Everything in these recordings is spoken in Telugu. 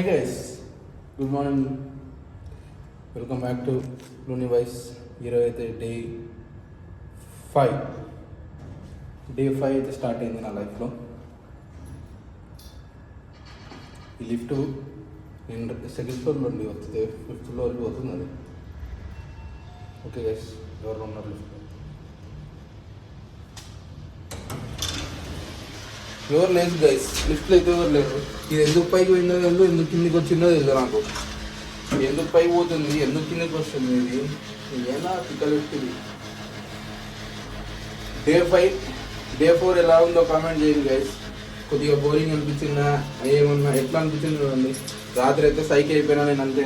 Hey guys good morning welcome back to Luni వైస్ ఈరోజు అయితే డే ఫైవ్ డే ఫైవ్ అయితే స్టార్ట్ అయింది నా లైఫ్లో ఈ లిఫ్ట్ నేను సెకండ్ ఫ్లోర్ నుండి వస్తుంది ఫిఫ్త్ ఫ్లోర్కి వస్తుంది అది. ఓకే గైస్ ఎవరు ఉన్నారు లిఫ్ట్లో ఎవరు లేదు గైస్ లిఫ్ట్లో అయితే ఎవరు లేరు. ఇది ఎందుకు పైకి పోయిందో తెలియదు ఎందుకు కిందికి వచ్చిందో తెలియదు నాకు. ఇది ఎందుకు పైకి పోతుంది ఎందుకు కిందికి వస్తుంది ఇది? ఏనా పిక్క లిఫ్ట్ ఇది? డే ఫైవ్ డే ఫోర్ ఎలా ఉందో కామెంట్ చేయండి గైస్ కొద్దిగా బోరింగ్ అనిపించిందా? ఏమన్నా ఎట్లా అనిపించింది చూడండి. రాత్రి అయితే సైకిల్ అయిపోయినా నేను అంతే.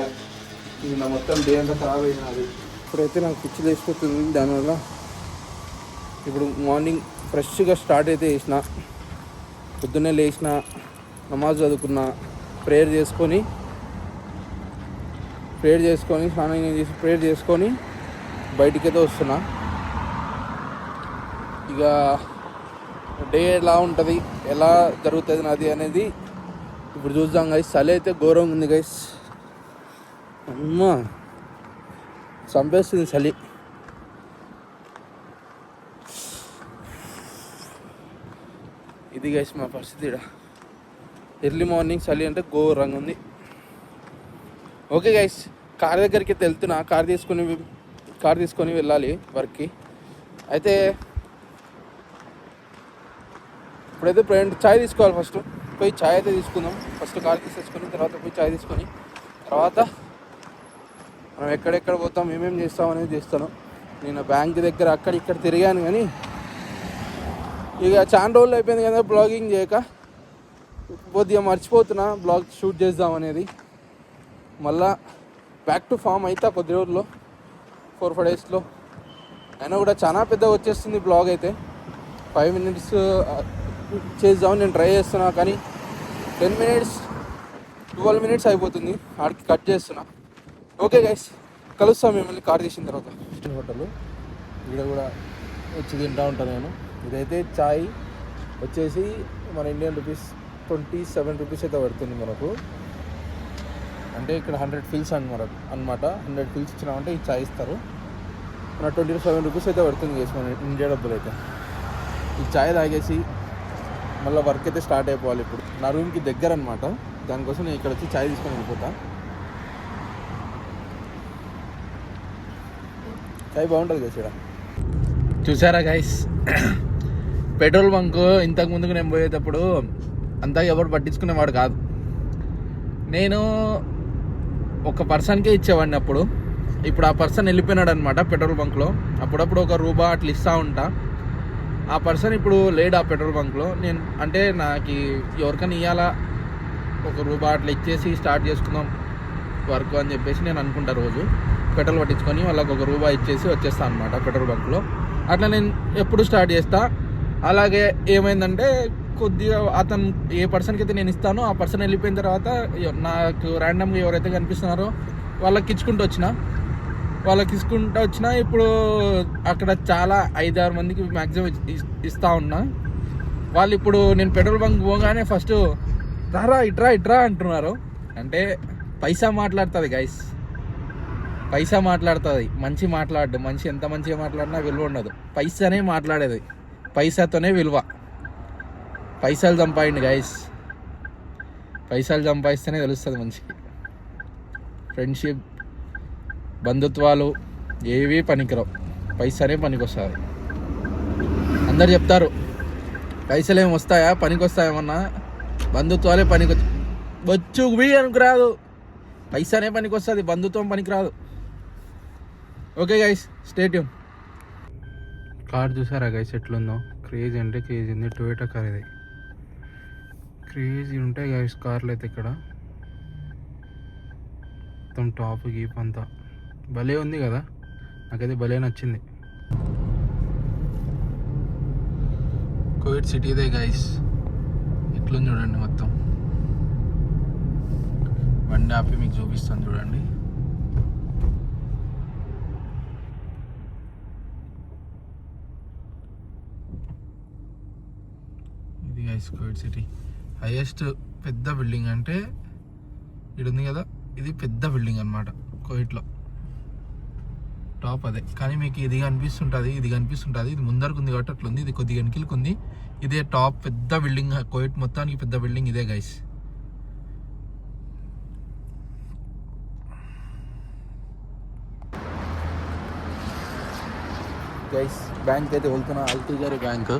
నిన్న మొత్తం డే అంతా ఖరాబ్ అయినా అది. ఇప్పుడైతే నాకు పిచ్చి లేచిపోతుంది దానివల్ల. ఇప్పుడు మార్నింగ్ ఫ్రెష్గా స్టార్ట్ అయితే చేసిన. పొద్దున్నే లేచిన నమాజ్ చదువుకున్న ప్రేయర్ చేసుకొని ప్రేయర్ చేసుకొని స్నానం చేసి ప్రేయర్ చేసుకొని బయటికైతే వస్తున్నా. ఇక డే ఎలా ఉంటుంది ఎలా జరుగుతుంది నాది అనేది ఇప్పుడు చూద్దాం గైస్ చలి అయితే ఘోరంగా ఉంది గైస్ అమ్మ చంపేస్తుంది చలి. ఇది గైస్ మా పరిస్థితి ఇక్కడ ఎర్లీ మార్నింగ్ చలి అంటే ఘోరంగా ఉంది. ఓకే గైస్ కార్ దగ్గరికి వెళ్తున్నా. కార్ తీసుకొని కార్ తీసుకొని వెళ్ళాలి వర్క్కి అయితే ఇప్పుడైతే ప్రజెంట్ చాయ్ తీసుకోవాలి ఫస్ట్ పోయి చాయ్ అయితే తీసుకుందాం. ఫస్ట్ కార్ తీసేసుకొని తర్వాత పోయి చాయ్ తీసుకొని. తర్వాత మనం ఎక్కడెక్కడ పోతాం ఏమేమి చేస్తాం అనేది చేస్తాను. నేను బ్యాంక్ దగ్గర అక్కడ ఇక్కడ తిరిగాను కానీ ఇక చాలా రోజులు అయిపోయింది కదా బ్లాగింగ్ చేయక. కొద్దిగా మర్చిపోతున్నా బ్లాగ్ షూట్ చేద్దాం అనేది. మళ్ళా బ్యాక్ టు ఫామ్ అయితే కొద్ది రోజుల్లో ఫోర్ ఫైవ్ డేస్లో అయినా కూడా చాలా పెద్దగా వచ్చేస్తుంది బ్లాగ్ అయితే. ఫైవ్ మినిట్స్ చేద్దామని నేను ట్రై చేస్తున్నా కానీ టెన్ మినిట్స్ ట్వెల్వ్ మినిట్స్ అయిపోతుంది. ఆడికి కట్ చేస్తున్నా. ఓకే గైస్ కలుస్తాం మిమ్మల్ని. కార్ తీసిన తర్వాత. హోటల్ ఇక్కడ కూడా వచ్చి తింటా ఉంటాను నేను. ఇదైతే చాయ్ వచ్చేసి మన Indian rupees twenty seven rupees అయితే పడుతుంది మనకు. అంటే ఇక్కడ హండ్రెడ్ ఫిల్స్ అనమాట అనమాట హండ్రెడ్ ఫిల్స్ ఇచ్చినామంటే ఈ చాయ్ ఇస్తారు. మన ట్వంటీ సెవెన్ రూపీస్ అయితే పడుతుంది చేసి మన ఇండియా డబ్బులు అయితే. ఈ చాయ్ తాగేసి మళ్ళీ వర్క్ అయితే స్టార్ట్ అయిపోవాలి ఇప్పుడు. నా రూమ్కి దగ్గర అనమాట దానికోసం నేను ఇక్కడ వచ్చి చాయ్ తీసుకొని వెళ్ళిపోతా. చాయ్ బాగుంటుంది కదా ఇక్కడ చూసారా గైస్ పెట్రోల్ బంక్ ఇంతకు ముందుకు నేను పోయేటప్పుడు అంతా ఎవరు పట్టించుకునేవాడు కాదు. నేను ఒక పర్సన్కే ఇచ్చేవాడిని అప్పుడు. ఇప్పుడు ఆ పర్సన్ వెళ్ళిపోయినాడు అనమాట పెట్రోల్ బంక్లో. అప్పుడప్పుడు ఒక రూబా అట్లా ఇస్తూ ఉంటా. ఆ పర్సన్ ఇప్పుడు లేడు ఆ పెట్రోల్ బంక్లో. నేను అంటే నాకు ఎవరికైనా ఇవ్వాలా ఒక రూబా అట్లా ఇచ్చేసి స్టార్ట్ చేసుకుందాం వర్క్ అని చెప్పేసి నేను అనుకుంటా రోజు. పెట్రోల్ పట్టించుకొని వాళ్ళకి ఒక రూబా ఇచ్చేసి వచ్చేస్తాను అనమాట పెట్రోల్ బంక్లో. అట్లా నేను ఎప్పుడు స్టార్ట్ చేస్తా? అలాగే ఏమైందంటే కొద్దిగా అతను ఏ పర్సన్కి అయితే నేను ఇస్తానో ఆ పర్సన్ వెళ్ళిపోయిన తర్వాత నాకు ర్యాండమ్గా ఎవరైతే కనిపిస్తున్నారో వాళ్ళకి ఇచ్చుకుంటూ వచ్చిన. వాళ్ళకి ఇచ్చుకుంటూ వచ్చిన. ఇప్పుడు అక్కడ చాలా ఐదారు మందికి మ్యాక్సిమం ఇస్తా ఉన్నా. వాళ్ళు ఇప్పుడు నేను పెట్రోల్ బంక్ పోగానే ఫస్ట్ రారా ఇట్రా ఇట్రా అంటున్నారు. అంటే పైసా మాట్లాడుతుంది గైస్ పైసా మాట్లాడుతుంది. మంచి మాట్లాడు మంచి ఎంత మంచిగా మాట్లాడినా విలువ ఉండదు. పైసానే మాట్లాడేది. పైసాతోనే విలువ. పైసలు సంపాయండి గైస్ పైసలు సంపాదిస్తేనే తెలుస్తుంది మంచి ఫ్రెండ్షిప్ బంధుత్వాలు ఏవి పనికిరావు. పైసానే పనికొస్తుంది. అందరు చెప్తారు పైసలు ఏమి వస్తాయా? పనికి వస్తాయేమన్నా బంధుత్వాలే పనికి వచ్చు అనుకు రాదు. పైసానే పనికి వస్తుంది బంధుత్వం పనికిరాదు. ఓకే గైస్ స్టేట్యూమ్ కార్ చూసారా గైస్ ఎట్లుందో? క్రేజ్ అంటే క్రేజ్ ఉంది. టొయోటా కార్ ఇది. క్రేజ్ ఉంటాయి గైస్ కార్లు అయితే ఇక్కడ. మొత్తం టాప్ గీప్ అంతా. భలే ఉంది కదా? నాకైతే భలే నచ్చింది. కోవిడ్ సిటీదే గైస్ ఎట్లుంది చూడండి మొత్తం. బండి ఆపి మీకు చూపిస్తాను చూడండి. ఇది కోవిడ్ సిటీ హైయెస్ట్ పెద్ద బిల్డింగ్ అంటే ఇది ఉంది కదా? ఇది పెద్ద బిల్డింగ్ అనమాట కోయిట్లో. టాప్ అదే. కానీ మీకు ఇది కనిపిస్తుంటుంది ఇది కనిపిస్తుంటుంది ఇది ముందరకు ఉంది కాబట్టి అట్లా ఉంది ఇది కొద్దిగా వెనకిలకు ఉంది ఇదే టాప్ పెద్ద బిల్డింగ్ కోయిట్ మొత్తానికి పెద్ద బిల్డింగ్ ఇదే గైస్ గైస్ బ్యాంక్ అయితే వెళ్తున్నా Al Tijari bank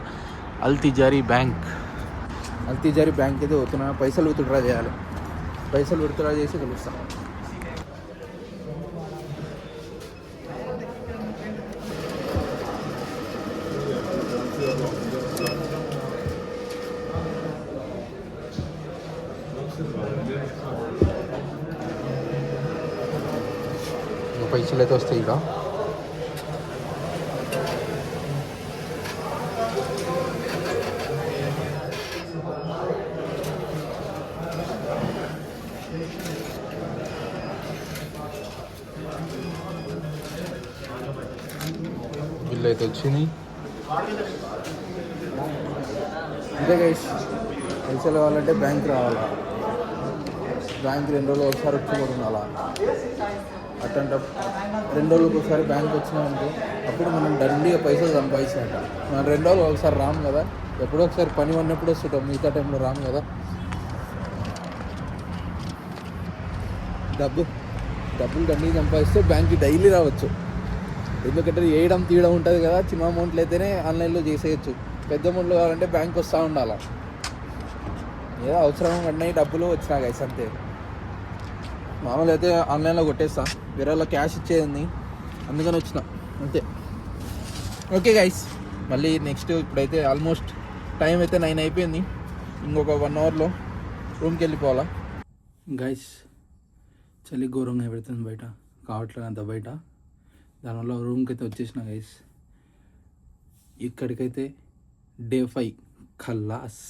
Al Tijari bank Al Tijari bank అయితే పోతున్నా పైసలు విత్డ్రా చేయాలి. పైసలు విత్డ్రా చేసి కలుస్తాను పైసలు అయితే వస్తాయి ఇక. బిల్ అయితే వచ్చినాయి. అంతే గైస్ పైసలు కావాలంటే బ్యాంక్ రావాలా? బ్యాంక్ రెండు రోజులు ఒకసారి వచ్చి కూడా ఉండాలా? రెండు రోజులకు ఒకసారి బ్యాంక్ వచ్చినామంటే అప్పుడు మనం దండిగా పైసలు సంపాదించినట్ట మనం రెండు రోజులు ఒకసారి రాము కదా? ఎప్పుడో ఒకసారి పని ఉన్నప్పుడు వస్తుంటాం మిగతా టైంలో రాము కదా? డబ్బు డబ్బులు దండిగా సంపాదిస్తే బ్యాంక్కి డైలీ రావచ్చు. ఎందుకంటే వేయడం తీయడం ఉంటుంది కదా. చిన్న అమౌంట్లు అయితేనే ఆన్లైన్లో చేసేయచ్చు. పెద్ద అమౌంట్లు కావాలంటే బ్యాంక్ వస్తూ ఉండాలి. ఏదో అవసరం కన్నా డబ్బులు వచ్చినా గైస్ అంతే. మామూలు అయితే ఆన్లైన్లో కొట్టేస్తా. వేరే వాళ్ళ క్యాష్ ఇచ్చేది. అందుకని వచ్చిన. అంతే. ఓకే గైస్ మళ్ళీ నెక్స్ట్ ఇప్పుడైతే ఆల్మోస్ట్ టైం అయితే నైన్ అయిపోయింది. ఇంకొక వన్ అవర్లో రూమ్కి వెళ్ళిపోవాలా. గైస్ చలి ఘోరంగా పెడుతుంది బయట. కావట్లేదు అంత బయట. దానివల్ల రూమ్కి అయితే వచ్చేసిన గైస్. ఇక్కడికైతే డే ఫైవ్. ఖల్లాస్